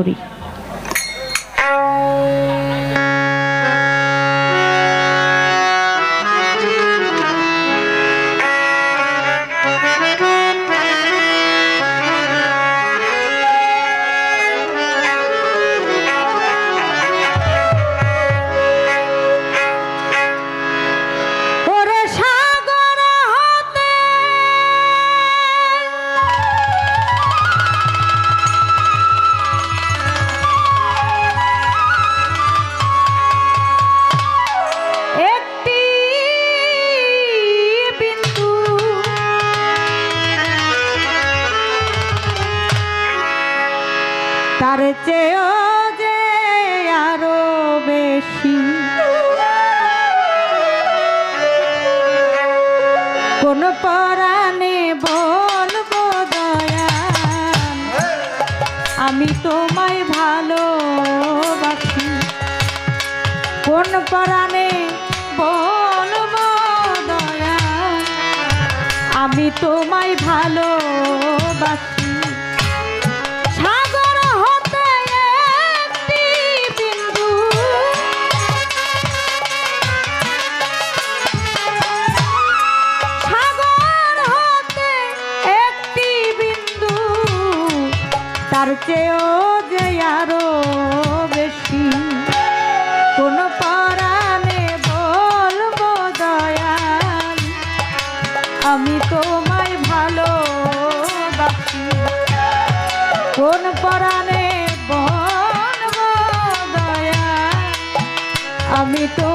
করি আমি তোমায় ভালোবাসি। কোন পরাণে বলব দয়া। আমি তোমায় ভালোবাসি। তার চেয়েও যে আরও বেশি। কোন পরাণে বলব দয়াল, আমি তোমায় ভালো কোন পরাণে বলব দয়াল, আমি তো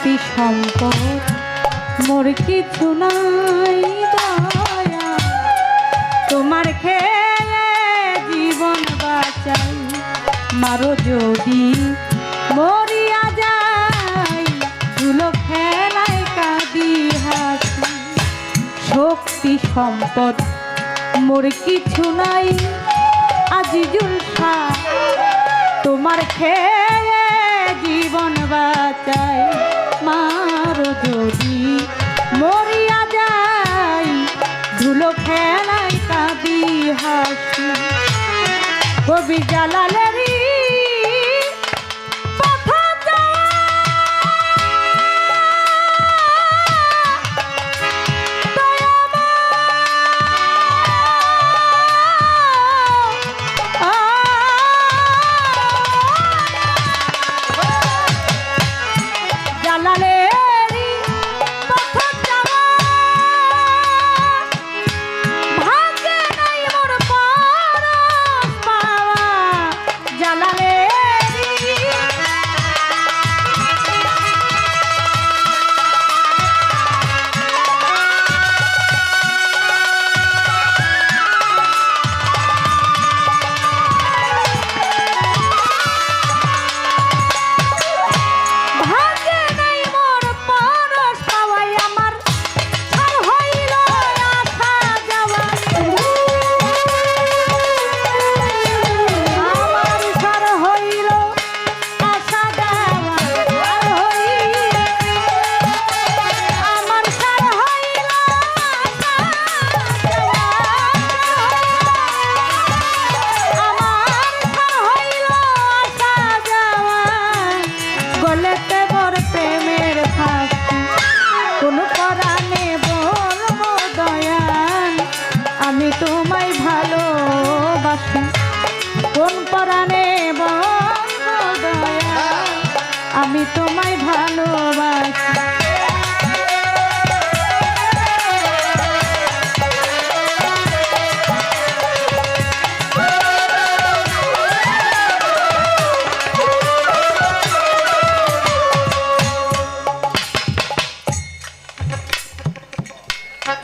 শক্তি সম্পদ। মোর কিছু নাই দয়া। তোমার খেয়ে জীবন বাঁচাই। মারো যদি মরিয়া যাই, ধুলো খেলায় কাঁদি হাসি। শক্তি সম্পদ, মোর কিছু নাই। আজি জুলফা তোমার খেয়ে জীবন মার যদি মরিয়া যাই ধুলো খেলায় কাঁদি হাসি। কবি জালালেরই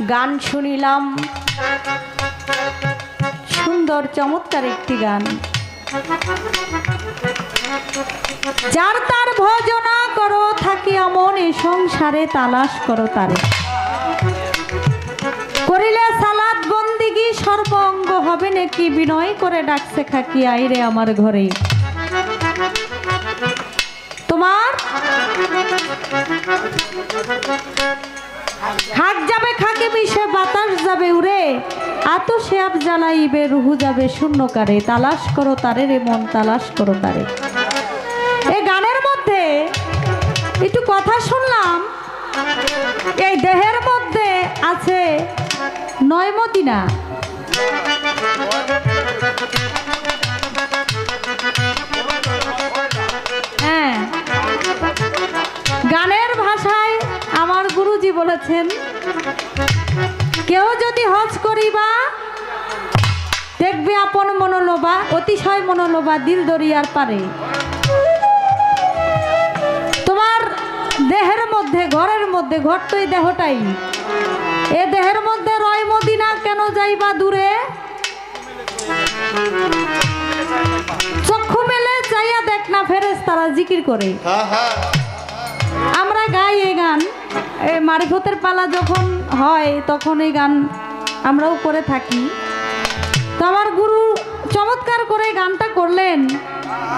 গান শুনিলাম। সুন্দর, চমৎকার একটি গান। যার তার ভজনা করো, থাকি আমন এ সংসারে, তালাশ করো তারে। হবে নাকি? বিনয় করে ডাকছে খাকি, আইরে আমার ঘরে। তোমার? খাক যাবে, খাকে মিশে বাতাস যাবে উড়ে। আত শেয়াব জ্বালাইবে, রুহু যাবে শূন্যকারে। তালাশ করো তারে রে মন, তালাশ করো তারে। এই গানের মধ্যে একটু কথা শুনলাম। এই দেহের মধ্যে আছে নয়মদিনা গুরুজি বলেছেন কেউ যদি হজ করিবা দেখবে আপন মনোলোবা অতিশয় মনোলোবা দিল দরিয়ার পারে। তোমার দেহের মধ্যে ঘরের মধ্যে ঘর তো এই দেহটাই। এ দেহের মধ্যে রয় মদিনা কেন যাইবা দূরে? চক্ষু মেলে চাইয়া দেখ না ফেরেস তারা জিকির করে। আমরা গাই এই গান। এই মারিফতের পালা যখন হয় তখন এই গান আমরাও করে থাকি। তো আমার গুরু চমৎকার করে গানটা করলেন।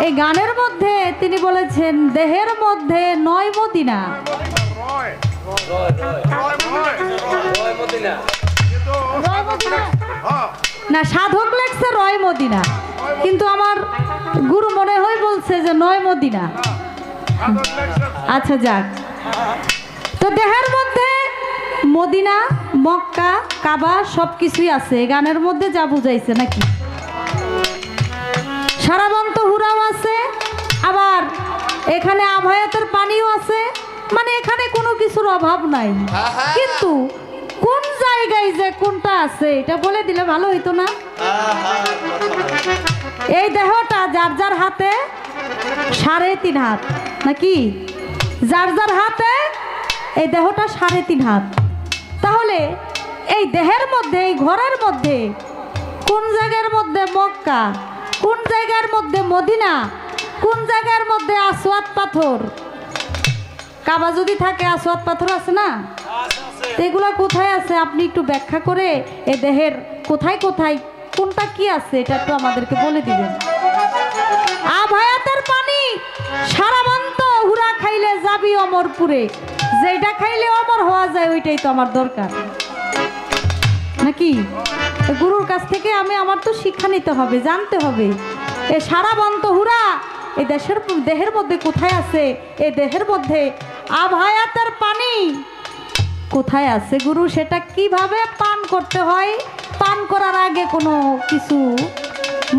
এই গানের মধ্যে তিনি বলেছেন দেহের মধ্যে নয় মদিনা। মদিনা? না সাধক লেখছে রয় মদিনা। কিন্তু আমার গুরু মনে হয় বলছে যে নয় মদিনা। আচ্ছা যাক। তো দেহের মধ্যে মদিনা মক্কা কাবা সব কিছুই আছে গানের মধ্যে যা বুঝাইছে নাকি? সারাবন্ত হুরাও আছে আবার এখানে আভয়াতের পানিও আছে। মানে এখানে কোনো কিছুর অভাব নাই। কিন্তু কোন জায়গায় যে কোনটা আছে এটা বলে দিলে ভালো হইতো না? এই দেহটা যার যার হাতে সাড়ে তিন হাত। নাকি? যার যার হাতে এই দেহটা সাড়ে তিন হাত। তাহলে এই দেহের মধ্যে, এই ঘরের মধ্যে, কোন জায়গার মধ্যে মক্কা, কোন জায়গার মধ্যে মদিনা, কোন জায়গার মধ্যে আসওয়াত পাথর? কাবা যদি থাকে আসওয়াত পাথর আছে না? এগুলো কোথায় আছে? আপনি একটু ব্যাখ্যা করে এ দেহের কোথায় কোথায়, কোনটা কি আছে? এটা একটু আমাদেরকে বলে দিবেন। আভায়াতের পানি সারা মন্ত হুরা খাইলে যাবি অমরপুরে। যেটা খাইলে অমর হওয়া যায়, ওইটাই তো আমার দরকার। নাকি? গুরুর কাছ থেকে আমি, আমার তো শিক্ষা নিতে হবে, জানতে হবে। এ সারা বন্ত হুরা এই দেশের, দেহের মধ্যে কোথায় আছে? এ দেহের মধ্যে আভায়াতের পানি কোথায় আছে গুরু? সেটা কীভাবে পান করতে হয়? পান করার আগে কোনো কিছু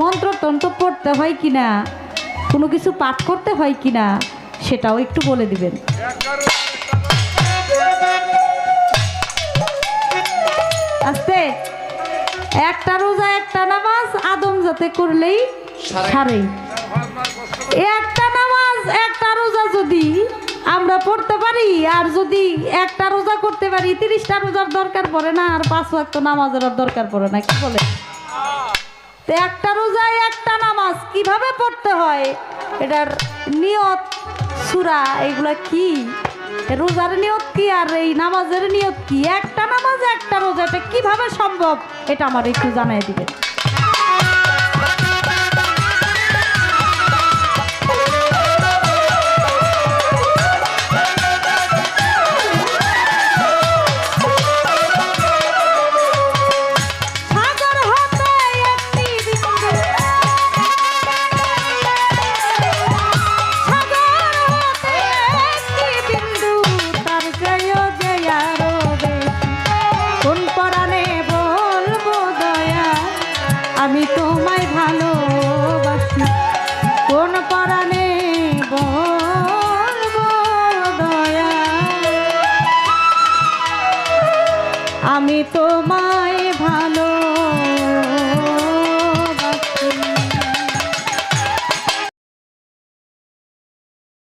মন্ত্রতন্ত্র পড়তে হয় কিনা? কোনো কিছু পাঠ করতে হয় কিনা? সেটাও একটু বলে দিবেন। একটা রোজা একটা নামাজ আদম যাতে করলেই সারে। একটা নামাজ একটা রোজা যদি আমরা পড়তে পারি আর যদি একটা রোজা করতে পারি তিরিশটা রোজার দরকার পড়ে না আর পাঁচ ওয়াক্ত নামাজের দরকার পড়ে না কি বলে? তো একটা রোজায় একটা নামাজ কীভাবে পড়তে হয়? এটার নিয়ত সুরা এগুলা কি? রোজার নিয়ত কি আর এই নামাজের নিয়ত কি? একটা নামাজ একটা রোজাতে কীভাবে সম্ভব? এটা আমার একটু জানাই দিবেন। তোমায়